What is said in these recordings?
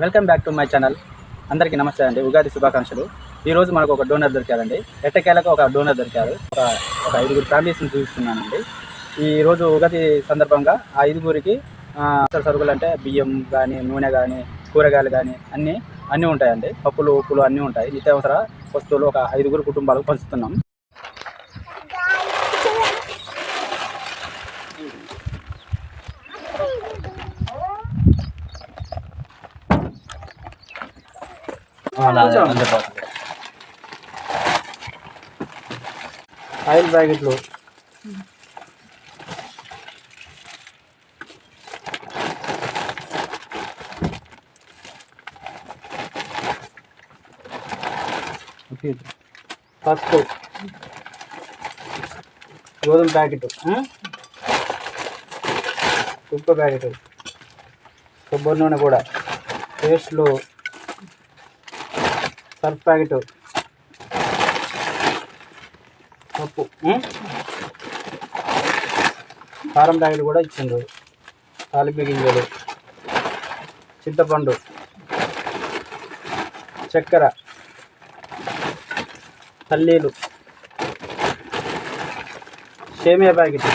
Welcome back to my channel. అందరికీ నమస్తే అండి. ఉగాది శుభాకాంక్షలు. ఈరోజు మనకు ఒక డోనర్ దొరికారండి ఎట్టకేలకు ఒక డోనర్ దొరికారు ఒక ఒక ఐదుగురు ఫ్యామిలీస్ని చూపిస్తున్నానండి ఈరోజు ఉగాది సందర్భంగా ఆ ఐదుగురికి అసలు సరుకులు అంటే బియ్యం కానీ నూనె కానీ కూరగాయలు కానీ అన్నీ అన్నీ ఉంటాయండి. పప్పులు ఉప్పులు అన్నీ ఉంటాయి. నిత్యావసర వస్తువులు ఒక ఐదుగురు కుటుంబాలకు పంచుతున్నాం. ఆయిల్ ప్యాకెట్లు. పసుపు. గోధుమ ప్యాకెట్. ఉప్పు ప్యాకెట్. కొబ్బరి నూనె కూడా. పేస్ట్లు. Surf packet. పప్పు కారం ప్యాకెట్ కూడా ఇచ్చిండ్రు తాలింపు గింజలు. చింతపండు. చక్కెర. పల్లీలు. సేమియా ప్యాకెట్.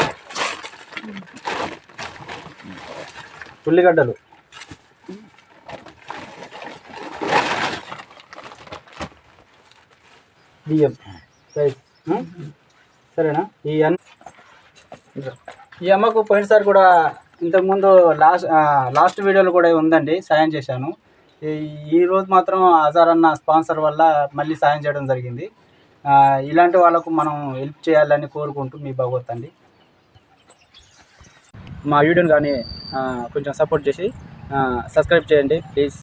ఉల్లిగడ్డలు. బియ్యం. రైస్ ఉం? సరేనా? ఈ అన్ని ఈ అమ్మకు పోయినసారి కూడా ఇంతకుముందు లాస్ట్ లాస్ట్ వీడియోలో కూడా ఉందండి సాయం చేశాను. ఈ- రోజు మాత్రం అజార్ అన్న స్పాన్సర్ వల్ల మళ్ళీ సాయం చేయడం జరిగింది. ఇలాంటి వాళ్ళకు మనం హెల్ప్ చేయాలని కోరుకుంటూ మీ భగవత్ అండి. మా వీడియోని కానీ కొంచెం సపోర్ట్ చేసి సబ్స్క్రైబ్ చేయండి ప్లీజ్.